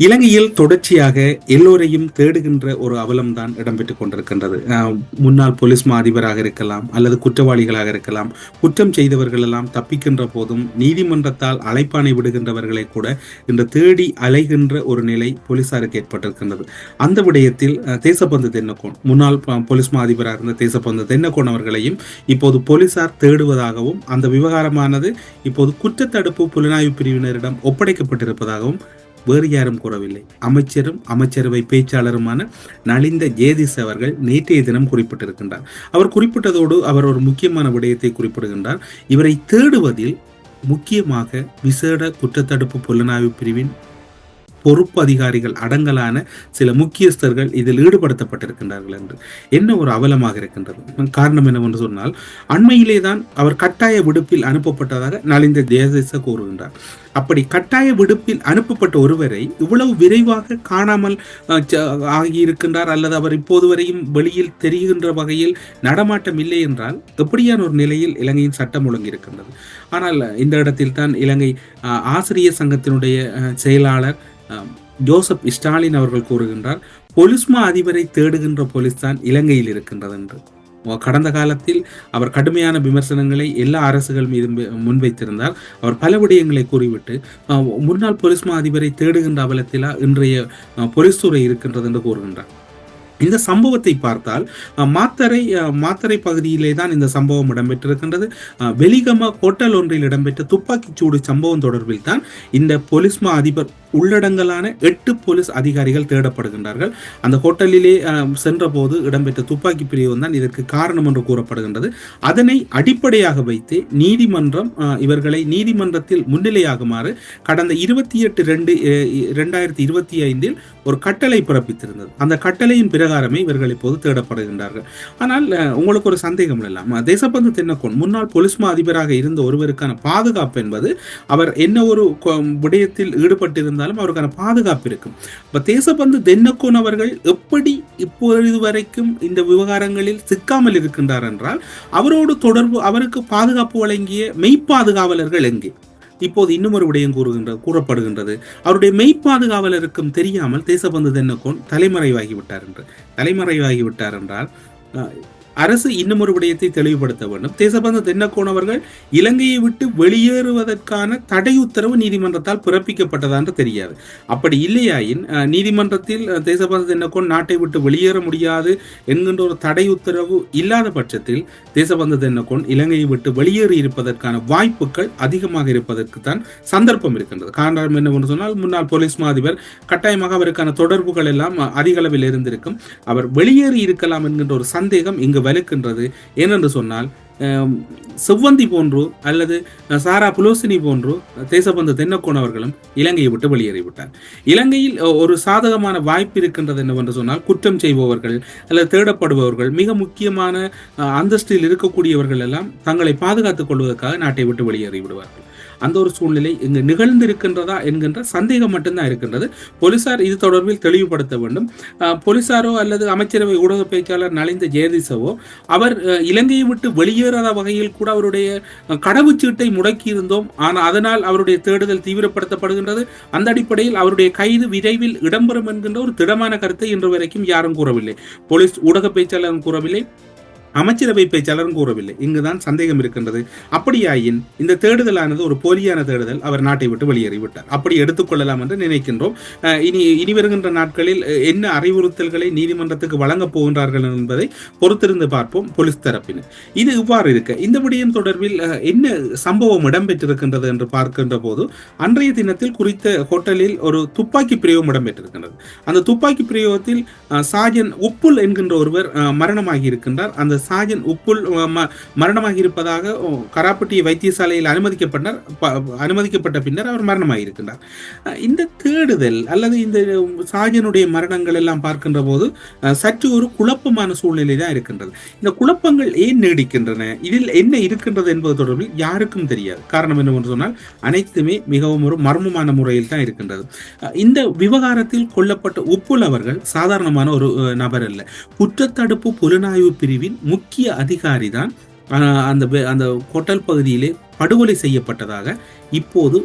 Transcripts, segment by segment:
இலங்கையில் தொடர்ச்சியாக எல்லோரையும் தேடுகின்ற ஒரு அவலம்தான் இடம்பெற்றுக் கொண்டிருக்கின்றது. முன்னாள் போலீஸ் மா அதிபராக இருக்கலாம் அல்லது குற்றவாளிகளாக இருக்கலாம் குற்றம் செய்தவர்கள் எல்லாம் தப்பிக்கின்ற போதும் நீதிமன்றத்தால் அழைப்பானை விடுகின்றவர்களை கூட இன்று தேடி அலைகின்ற ஒரு நிலை போலீசாருக்கு ஏற்பட்டிருக்கின்றது. அந்த விடயத்தில் தேசப்பந்து தென்னக்கோன் முன்னாள் போலீஸ் மா அதிபராக இருந்த தேசப்பந்து தென்னக்கோன் அவர்களையும் இப்போது போலீசார் தேடுவதாகவும் அந்த விவகாரமானது இப்போது குற்றத்தடுப்பு புலனாய்வு பிரிவினரிடம் ஒப்படைக்கப்பட்டிருப்பதாகவும் வேறு யாரும் கூறவில்லை. அமைச்சரும் அமைச்சரவை பேச்சாளருமான நலிந்த ஜேதிஸ் அவர்கள் நேற்றைய தினம் குறிப்பிட்டிருக்கின்றார். அவர் குறிப்பிட்டதோடு அவர் ஒரு முக்கியமான விடயத்தை குறிப்பிடுகின்றார். இவரை தேடுவதில் முக்கியமாக விசேட குற்றத்தடுப்பு புலனாய்வு பிரிவின் பொறுப்பு அதிகாரிகள் அடங்கலான சில முக்கியஸ்தர்கள் இதில் ஈடுபடுத்தப்பட்டிருக்கின்றார்கள் என்று. என்ன ஒரு அவலமாக இருக்கின்றது? காரணம் என்னவென்று சொன்னால் அண்மையிலே தான் அவர் கட்டாய விடுப்பில் அனுப்பப்பட்டதாக நலிந்த ஜெயதேச கூறுகின்றார். அப்படி கட்டாய விடுப்பில் அனுப்பப்பட்ட ஒருவரை இவ்வளவு விரைவாக காணாமல் ஆகியிருக்கின்றார் அல்லது அவர் இப்போது வரையும் வெளியில் தெரிகின்ற வகையில் நடமாட்டம் இல்லை என்றால் எப்படியான ஒரு நிலையில் இலங்கையின் சட்டம் ஒழுங்கு இருக்கின்றது ஆனால் இந்த இடத்தில் தான் இலங்கை ஆசிரியர் சங்கத்தினுடைய செயலாளர் ஜோசப் ஸ்டாலின் அவர்கள் கூறுகின்றார் பொலிஸ்மா அதிபரை தேடுகின்ற போலீஸ் தான் இலங்கையில் இருக்கின்றது என்று கடந்த காலத்தில் அவர் கடுமையான விமர்சனங்களை எல்லா அரசுகள் மீது முன்வைத்திருந்தார். அவர் பல விடயங்களை கூறிவிட்டு முன்னாள் போலீஸ் மா அதிபரை தேடுகின்ற அவலத்திலா இன்றைய பொலிஸ் துறை இருக்கின்றது என்று கூறுகின்றார். இந்த சம்பவத்தை பார்த்தால் மாத்தரை மாத்தரை பகுதியிலே தான் இந்த சம்பவம் இடம்பெற்றிருக்கின்றது. அஹ், வெலிகம ஹோட்டல் ஒன்றில் இடம்பெற்ற துப்பாக்கிச் சூடு சம்பவம் தொடர்பில் தான் இந்த போலீஸ் மா அதிபர் உள்ளடங்கலான எட்டு போலீஸ் அதிகாரிகள் தேடப்படுகின்றார்கள். அந்த ஹோட்டலிலே சென்றபோது இடம்பெற்ற துப்பாக்கி பிரிவு தான் இதற்கு காரணம் என்று கூறப்படுகின்றது. அதனை அடிப்படையாக வைத்து நீதிமன்றம் இவர்களை நீதிமன்றத்தில் முன்னிலையாகுமாறு கடந்த இருபத்தி எட்டு ரெண்டு இரண்டாயிரத்தி இருபத்தி ஐந்தில் ஒரு கட்டளை பிறப்பித்திருந்தது. அந்த கட்டளையின் பிரகாரமே இவர்கள் இப்போது தேடப்படுகின்றார்கள். ஆனால் உங்களுக்கு ஒரு சந்தேகம் இல்லாம தேசபந்து தென்னக்கோன் முன்னாள் பொலிஸ்மா மா அதிபராக இருந்த ஒருவருக்கான பாதுகாப்பு என்பது அவர் என்ன ஒரு கொ- விடயத்தில் ஈடுபட்டிருந்தாலும் அவருக்கான பாதுகாப்பு இருக்கும். இப்ப தேசபந்து தென்னக்கோன் அவர்கள் எப்படி இப்பொழுது வரைக்கும் இந்த விவகாரங்களில் சிக்காமல் இருக்கின்றார் என்றால் அவரோடு தொடர்பு அவருக்கு பாதுகாப்பு வழங்கிய மெய்ப்பாதுகாவலர்கள் எங்கே? இப்போது இன்னும் ஒரு விடயம் கூறுகின்ற கூறப்படுகின்றது. அவருடைய மெய்ப்பாதுகாவலருக்கும் தெரியாமல் தேசபந்து தென்னக்கோன் தலைமறைவாகிவிட்டார் என்று. தலைமறைவாகிவிட்டார் என்றால் அரசு இன்னும் ஒரு விடயத்தை தெளிவுபடுத்த வேண்டும். தேசபந்த தென்னக்கோன் அவர்கள் இலங்கையை விட்டு வெளியேறுவதற்கான தடை உத்தரவு நீதிமன்றத்தால் பிறப்பிக்கப்பட்டதான்னு தெரியாது. அப்படி இல்லையாயின் நீதிமன்றத்தில் தேசபந்த தேசபந்து தென்னக்கோன் நாட்டை விட்டு வெளியேற முடியாது என்கின்ற ஒரு தடை உத்தரவு இல்லாத பட்சத்தில் தேசபந்த தென்னக்கோன் இலங்கையை விட்டு வெளியேறி இருப்பதற்கான வாய்ப்புகள் அதிகமாக இருப்பதற்கு தான் சந்தர்ப்பம் இருக்கின்றது. காரணம் என்னவென்று சொன்னால் முன்னாள் போலீஸ் மாதிபர் கட்டாயமாக அவருக்கான தொடர்புகள் எல்லாம் அதிக அளவில் இருந்திருக்கும். அவர் வெளியேறி இருக்கலாம் என்கின்ற ஒரு சந்தேகம் இங்கு வலுக்கின்றது. ஏனென்று சொன்னால் செவ்வந்தி போன்றோ அல்லது சாரா புலோசினி போன்றோ தேசபந்து தென்னக்கோன் அவர்களும் இலங்கையை விட்டு வெளியேறிவிட்டார். இலங்கையில் ஒரு சாதகமான வாய்ப்பு இருக்கின்றது என்னவென்று சொன்னால் குற்றம் செய்பவர்கள் அல்லது தேடப்படுபவர்கள் மிக முக்கியமான அந்தஸ்தில் இருக்கக்கூடியவர்கள் எல்லாம் தங்களை பாதுகாத்துக் கொள்வதற்காக நாட்டை விட்டு வெளியேறி விடுவார்கள் அந்த ஒரு சூழ்நிலை இங்கு நிகழ்ந்திருக்கின்றதா என்கின்ற சந்தேகம் மட்டும்தான் இருக்கின்றது. போலீசார் இது தொடர்பில் தெளிவுபடுத்த வேண்டும். போலீசாரோ அல்லது அமைச்சரவை ஊடக பேச்சாளர் நலிந்த ஜெயதிசவோ அவர் இலங்கையை விட்டு வெளியேறாத வகையில் கூட அவருடைய கடவுச்சீட்டை முடக்கியிருந்தோம். ஆனால் அதனால் அவருடைய தேடுதல் தீவிரப்படுத்தப்படுகின்றது. அந்த அடிப்படையில் அவருடைய கைது விரைவில் இடம்பெறும் என்கின்ற ஒரு திடமான கருத்தை இன்று வரைக்கும் யாரும் கூறவில்லை. போலீஸ் ஊடக பேச்சாளரும் கூறவில்லை. அமைச்சரவை பேச்சாளரும் கூறவில்லை. இங்குதான் சந்தேகம் இருக்கின்றது. அப்படியாயின் இந்த தேடுதலானது ஒரு போலியான தேடுதல். அவர் நாட்டை விட்டு வெளியேறிவிட்டார். அப்படி எடுத்துக்கொள்ளலாம் என்று நினைக்கின்றோம். இனி இனி வருகின்ற நாட்களில் என்ன அறிவுறுத்தல்களை நீதிமன்றத்துக்கு வழங்கப் போகின்றார்கள் என்பதை பொறுத்திருந்து பார்ப்போம் போலீஸ் தரப்பினர். இது இவ்வாறு இருக்க இந்த விடயம் தொடர்பில் என்ன சம்பவம் இடம்பெற்றிருக்கின்றது என்று பார்க்கின்ற போது அன்றைய தினத்தில் குறித்த ஹோட்டலில் ஒரு துப்பாக்கி பிரயோகம் இடம்பெற்றிருக்கின்றது. அந்த துப்பாக்கி பிரயோகத்தில் சாஜன் உப்புல் என்கின்ற ஒருவர் மரணமாகி இருக்கின்றார். அந்த சாஜன் உப்புல் ம- மரணமாகி இருப்பதாக கராப்பட்டி வைத்தியசாலையில் அனுமதிக்கப்பட்டார். ப- அனுமதிக்கப்பட்ட பின்னர் அவர் மரணமாகி இருக்கின்றார் இந்த தேடுதல் அல்லது இந்த சாஜனுடைய மரணங்கள் எல்லாம் பார்க்கின்ற போது சற்று ஒரு குழப்பமான சூழ்நிலை தான் இருக்கின்றது. இந்த குழப்பங்கள் ஏன் நீடிக்கின்றன? இதில் என்ன இருக்கின்றது என்பது தொடர்பில் யாருக்கும் தெரியாது. காரணம் என்னவென்று சொன்னால் அனைத்துமே மிகவும் ஒரு மர்மமான முறையில் தான் இருக்கின்றது. இந்த விவகாரத்தில் கொல்லப்பட்ட உப்புல் அவர்கள் சாதாரணமான ஒரு நபர் அல்ல. குற்றத்தடுப்பு புலனாய்வு பிரிவின் முக்கிய அதிகாரி தான். அந்த அந்த கொட்டல் பகுதியிலே படுகொலை செய்யப்பட்டதாக இப்போது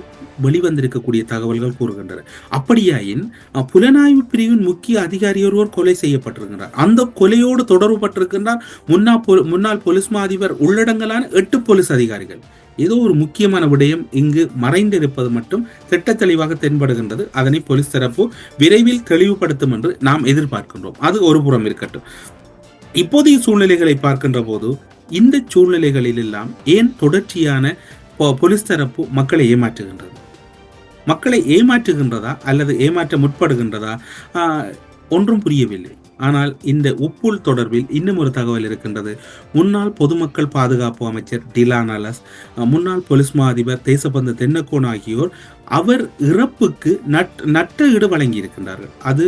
வெளிவந்திருக்கக்கூடிய தகவல்கள் கூறுகின்றன. அப்படியாயின் புலனாய்வு பிரிவின் முக்கிய அதிகாரி ஒருவர் கொலை செய்யப்பட்டிருக்கிறார் அந்த கொலையோடு தொடர்புபட்டிருக்கின்றார் முன்னாள் முன்னாள் போலீஸ் மா அதிபர் உள்ளடங்கலான எட்டு போலீஸ் அதிகாரிகள். ஏதோ ஒரு முக்கியமான விடயம் இங்கு மறைந்திருப்பது மட்டும் திட்ட தெளிவாக தென்படுகின்றது. அதனை போலீஸ் தரப்பு விரைவில் தெளிவுபடுத்தும் என்று நாம் எதிர்பார்க்கின்றோம். அது ஒரு புறம் இருக்கட்டும். இப்போதைய சூழ்நிலைகளை பார்க்கின்ற போது இந்த சூழ்நிலைகளில் எல்லாம் ஏன் தொடர்ச்சியான போலீஸ் தரப்பு மக்களை ஏமாற்றுகின்றது? மக்களை ஏமாற்றுகின்றதா அல்லது ஏமாற்ற முற்படுகின்றதா? ஆஹ், ஒன்றும் புரியவில்லை. ஆனால் இந்த உப்புல் தொடர்பில் இன்னும் ஒரு தகவல் இருக்கின்றது. முன்னாள் பொதுமக்கள் பாதுகாப்பு அமைச்சர் டிலான் அலஸ் முன்னாள் போலீஸ் மா அதிபர் தேசபந்து தென்னக்கோன் ஆகியோர் அவர் இறப்புக்கு நட் நட்ட ஈடு வழங்கி இருக்கின்றார்கள் அது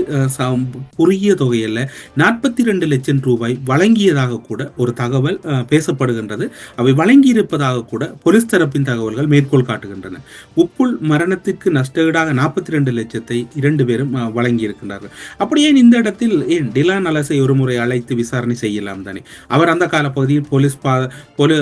குறுகிய தொகையில் நாற்பத்தி ரெண்டு லட்சம் ரூபாய் வழங்கியதாக கூட ஒரு தகவல் பேசப்படுகின்றது. அவை வழங்கியிருப்பதாக கூட போலீஸ் தரப்பின் தகவல்கள் மேற்கோள் காட்டுகின்றன. உப்புள் மரணத்திற்கு நஷ்டஈடாக நாற்பத்தி ரெண்டு லட்சத்தை இரண்டு பேரும் வழங்கியிருக்கின்றார்கள். அப்படியே இந்த இடத்தில் ஏன் டிலான் அலசை ஒரு முறை அழைத்து விசாரணை செய்யலாம் தானே? அவர் அந்த காலப்பகுதியில் போலீஸ் பா பொது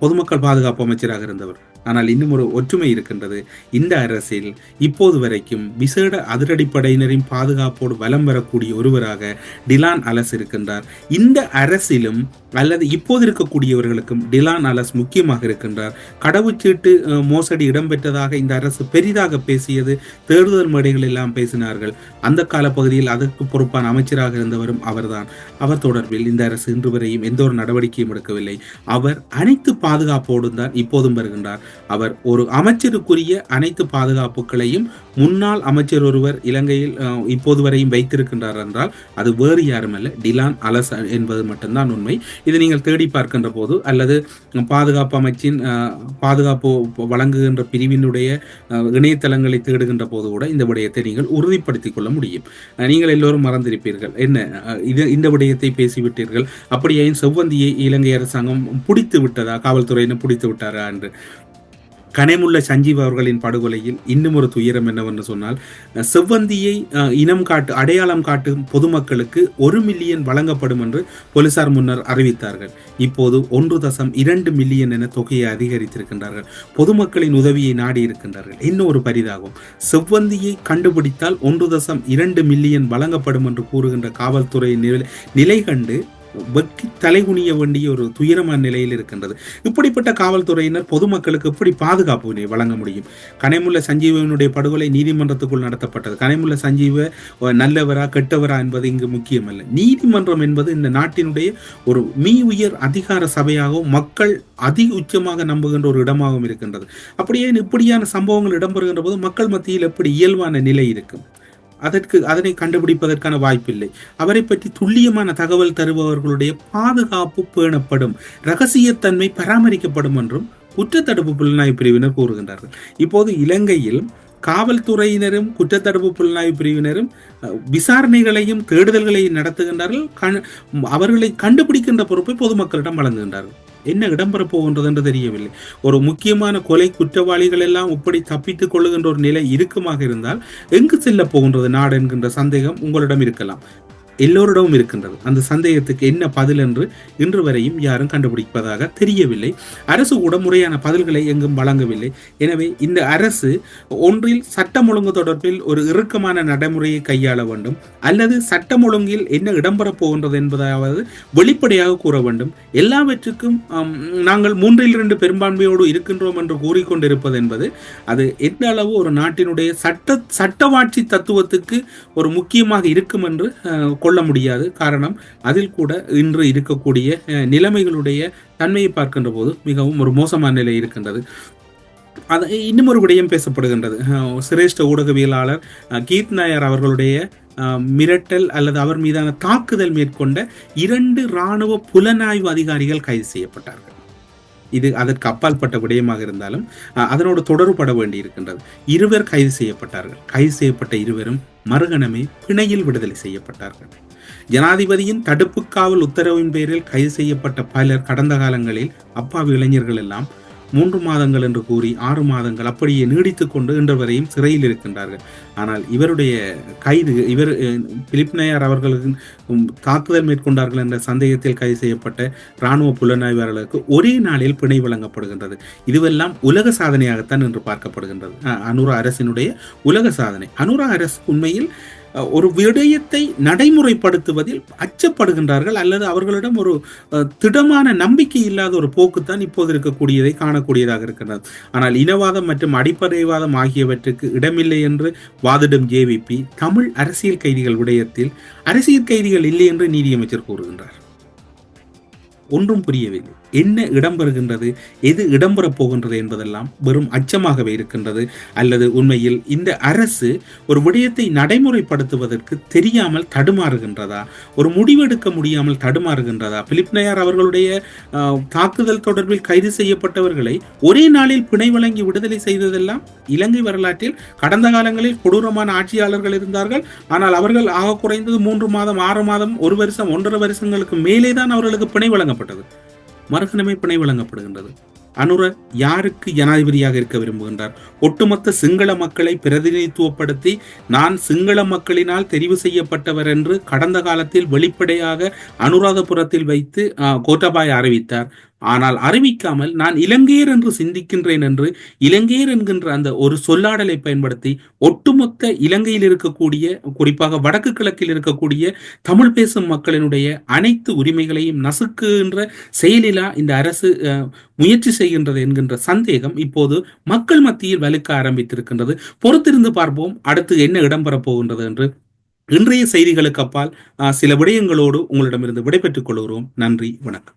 பொதுமக்கள் பாதுகாப்பு அமைச்சராக இருந்தவர். ஆனால் இன்னும் ஒரு ஒற்றுமை இருக்கின்றது. இந்த அரசில் இப்போது வரைக்கும் விசேட அதிரடிப்படையினரின் பாதுகாப்போடு வலம் வரக்கூடிய ஒருவராக டிலான் அலஸ் இருக்கின்றார். இந்த அரசிலும் அல்லது இப்போது இருக்கக்கூடியவர்களுக்கும் டிலான் அலஸ் முக்கியமாக இருக்கின்றார். கடவுச்சீட்டு மோசடி இடம்பெற்றதாக இந்த அரசு பெரிதாக பேசியது தேர்தல் மேடைகள் எல்லாம் பேசினார்கள். அந்த காலப்பகுதியில் அதற்கு பொறுப்பான அமைச்சராக இருந்தவரும் அவர்தான். அவர் தொடர்பில் இந்த அரசு இன்று வரையும் எந்த ஒரு நடவடிக்கையும் எடுக்கவில்லை. அவர் அனைத்து பாதுகாப்போடும் தான் இப்போதும் வருகின்றார். அவர் ஒரு அமைச்சருக்குரிய அனைத்து பாதுகாப்புகளையும் முன்னாள் அமைச்சர் ஒருவர் இலங்கையில் இப்போது வரையும் வைத்திருக்கின்றார் என்றால் அது வேறு யாருமல்ல. டிலான் அலஸ் என்பது மட்டும்தான் உண்மை. இது நீங்கள் தேடி பார்க்கின்ற போது அல்லது பாதுகாப்பு அமைச்சின் பாதுகாப்பு வழங்குகின்ற பிரிவினுடைய இணையதளங்களை தேடுகின்ற போது கூட இந்த விடயத்தை நீங்கள் உறுதிப்படுத்திக் கொள்ள முடியும். நீங்கள் எல்லோரும் மறந்திருப்பீர்கள். என்ன? இது இந்த விடயத்தை பேசிவிட்டீர்கள். அப்படியே செவ்வந்தியை இலங்கை அரசாங்கம் பிடித்து விட்டதா? காவல்துறையினர் பிடித்து விட்டாரா என்று. கனைமுள்ள சஞ்சீவ் அவர்களின் படுகொலையில் இன்னும் ஒரு துயரம் என்னவென்று சொன்னால் செவ்வந்தியை இனம் காட்டு அடையாளம் காட்டும் பொதுமக்களுக்கு ஒரு மில்லியன் வழங்கப்படும் என்று போலீசார் முன்னர் அறிவித்தார்கள். இப்போது ஒன்று தசம் இரண்டு மில்லியன் என தொகையை அதிகரித்திருக்கின்றார்கள். பொதுமக்களின் உதவியை நாடி இருக்கின்றார்கள். இன்னும் ஒரு பரிதாகும் செவ்வந்தியை கண்டுபிடித்தால் ஒன்று தசம் இரண்டு மில்லியன் வழங்கப்படும் என்று கூறுகின்ற காவல்துறை நிலை- நிலை கண்டு வெட்கி தலைகுனிய வேண்டிய ஒரு துயரமான நிலையில் இருக்கின்றது. இப்படிப்பட்ட காவல்துறையினர் பொதுமக்களுக்கு எப்படி பாதுகாப்பு வழங்க முடியும்? கனைமுள்ள சஞ்சீவனுடைய படுகொலை நீதிமன்றத்துக்குள் நடத்தப்பட்டது. கனைமுள்ள சஞ்சீவ நல்லவரா கெட்டவரா என்பது இங்கு முக்கியமல்ல. நீதிமன்றம் என்பது இந்த நாட்டினுடைய ஒரு மீ உயர் அதிகார சபையாகவும் மக்கள் அதி உச்சமாக நம்புகின்ற ஒரு இடமாகவும் இருக்கின்றது. அப்படியே இப்படியான சம்பவங்கள் இடம்பெறுகின்ற போது மக்கள் மத்தியில் எப்படி இயல்பான நிலை இருக்கும்? அதற்கு அதனை கண்டுபிடிப்பதற்கான வாய்ப்பில்லை. அவரை பற்றி துல்லியமான தகவல் தருபவர்களுடைய பாதுகாப்பு பேணப்படும் ரகசியத்தன்மை பராமரிக்கப்படும் என்றும் குற்றத்தடுப்பு புலனாய்வு பிரிவினர் கூறுகின்றார்கள். இப்போது இலங்கையில் காவல்துறையினரும் குற்றத்தடுப்பு புலனாய்வு பிரிவினரும் விசாரணைகளையும் தேடுதல்களையும் நடத்துகின்றார்கள். கண்- அவர்களை கண்டுபிடிக்கின்ற பொறுப்பை பொதுமக்களிடம் வழங்குகின்றார்கள். என்ன இடம்பெறப் போகின்றது என்று தெரியவில்லை. ஒரு முக்கியமான கொலை குற்றவாளிகள் எல்லாம் இப்படி தப்பித்துக் கொள்ளுகின்ற ஒரு நிலை இருக்குமாக இருந்தால் எங்கு செல்ல போகின்றது நாடு என்கின்ற சந்தேகம் உங்களிடம் இருக்கலாம். எல்லோரிடமும் இருக்கின்றது. அந்த சந்தேகத்துக்கு என்ன பதில் என்று இன்று வரையும் யாரும் கண்டுபிடிப்பதாக தெரியவில்லை. அரசு கூட முறையான பதில்களை எங்கும் வழங்கவில்லை. எனவே இந்த அரசு ஒன்றில் சட்டம் ஒழுங்கு தொடர்பில் ஒரு இறுக்கமான நடைமுறையை கையாள வேண்டும். அல்லது சட்டம் ஒழுங்கில் என்ன இடம்பெறப் போகின்றது என்பதாவது வெளிப்படையாக கூற வேண்டும். எல்லாவற்றுக்கும் நாங்கள் மூன்றில் இரண்டு பெரும்பான்மையோடு இருக்கின்றோம் என்று கூறிக்கொண்டிருப்பது என்பது அது எந்த அளவு ஒரு நாட்டினுடைய சட்ட சட்டவாட்சி தத்துவத்துக்கு ஒரு முக்கியமாக இருக்கும் என்று கொள்ள முடியாது. காரணம் அதில் கூட இன்று இருக்கக்கூடிய நிலைமைகளுடைய தன்மையை பார்க்கின்ற போது மிகவும் ஒரு மோசமான நிலை இருக்கின்றது. அது இன்னும் ஒரு விடயம் பேசப்படுகின்றது. சிரேஷ்ட ஊடகவியலாளர் கீத் நாயர் அவர்களுடைய அஹ், மிரட்டல் அல்லது அவர் மீதான தாக்குதல் மேற்கொண்ட இரண்டு இராணுவ புலனாய்வு அதிகாரிகள் கைது செய்யப்பட்டார்கள். இது அதற்கு அப்பால்பட்ட விடயமாக இருந்தாலும் அஹ், அதனோடு தொடர்பட வேண்டி இருக்கின்றது இருவர் கைது செய்யப்பட்டார்கள். கைது செய்யப்பட்ட இருவரும் மறுகணமே பிணையில் விடுதலை செய்யப்பட்டார்கள். ஜனாதிபதியின் தடுப்பு காவல் உத்தரவின் பேரில் கைது செய்யப்பட்ட பலர் கடந்த காலங்களில் அப்பாவி இளைஞர்கள் எல்லாம் மூன்று மாதங்கள் என்று கூறி ஆறு மாதங்கள் அப்படியே நீடித்து கொண்டு இன்று வரையும் சிறையில் இருக்கின்றார்கள். ஆனால் இவருடைய கைது இவர் பிலிப் நயார் அவர்களுக்கு தாக்குதல் மேற்கொண்டார்கள் என்ற சந்தேகத்தில் கைது செய்யப்பட்ட இராணுவ புலனாய்வாளர்களுக்கு ஒரே நாளில் பிணை வழங்கப்படுகின்றது. இதுவெல்லாம் உலக சாதனையாகத்தான் என்று பார்க்கப்படுகின்றது. அனுரா அரசினுடைய உலக சாதனை. அனுரா அரசு உண்மையில் ஒரு விடயத்தை நடைமுறைப்படுத்துவதில் அச்சப்படுகின்றார்கள் அல்லது அவர்களிடம் ஒரு திடமான நம்பிக்கை இல்லாத ஒரு போக்குத்தான் இப்போது இருக்கக்கூடியதை காணக்கூடியதாக இருக்கின்றது. ஆனால் இனவாதம் மற்றும் அடிப்படைவாதம் ஆகியவற்றுக்கு இடமில்லை என்று வாதிடும் ஜேவிபி தமிழ் அரசியல் கைதிகள் விடயத்தில் அரசியல் கைதிகள் இல்லை என்று நீதியமைச்சர் கூறுகின்றார். ஒன்றும் புரியவில்லை. என்ன இடம்பெறுகின்றது எது இடம்பெறப் போகின்றது என்பதெல்லாம் வெறும் அச்சமாகவே இருக்கின்றது. அல்லது உண்மையில் இந்த அரசு ஒரு விடயத்தை நடைமுறைப்படுத்துவதற்கு தெரியாமல் தடுமாறுகின்றதா? ஒரு முடிவெடுக்க முடியாமல் தடுமாறுகின்றதா? பிலிப் நயார் அவர்களுடைய தாக்குதல் தொடர்பில் கைது செய்யப்பட்டவர்களை ஒரே நாளில் பிணை வழங்கி விடுதலை செய்ததெல்லாம் இலங்கை வரலாற்றில் கடந்த காலங்களில் கொடூரமான ஆட்சியாளர்கள் இருந்தார்கள். ஆனால் அவர்கள் ஆக குறைந்தது மூன்று மாதம் ஆறு மாதம் ஒரு வருஷம் ஒன்றரை வருஷங்களுக்கு மேலே தான் அவர்களுக்கு பிணை வழங்கப்பட்டது. மறுகணமே பிணை வழங்கப்படுகின்றது. அனுர யாருக்கு ஜனாதிபதியாக இருக்க விரும்புகின்றார்? ஒட்டுமொத்த சிங்கள மக்களை பிரதிநிதித்துவப்படுத்தி நான் சிங்கள மக்களினால் தெரிவு செய்யப்பட்டவர் என்று கடந்த காலத்தில் வெளிப்படையாக அனுராதபுரத்தில் வைத்து கோட்டபாய் அறிவித்தார். ஆனால் அறிவிக்காமல் நான் இலங்கையர் என்று சிந்திக்கின்றேன் என்று இலங்கையர் என்கின்ற அந்த ஒரு சொல்லாடலை பயன்படுத்தி ஒட்டுமொத்த இலங்கையில் இருக்கக்கூடிய குறிப்பாக வடக்கு கிழக்கில் இருக்கக்கூடிய தமிழ் பேசும் மக்களினுடைய அனைத்து உரிமைகளையும் நசுக்குகின்ற செயலிலா இந்த அரசு முயற்சி செய்கின்றது என்கின்ற சந்தேகம் இப்போது மக்கள் மத்தியில் வலுக்க ஆரம்பித்திருக்கின்றது. பொறுத்திருந்து பார்ப்போம். அடுத்து என்ன இடம்பெறப் போகின்றது என்று. இன்றைய செய்திகளுக்கு அப்பால் சில விடயங்களோடு உங்களிடமிருந்து விடைபெற்றுக் கொள்கிறோம். நன்றி. வணக்கம்.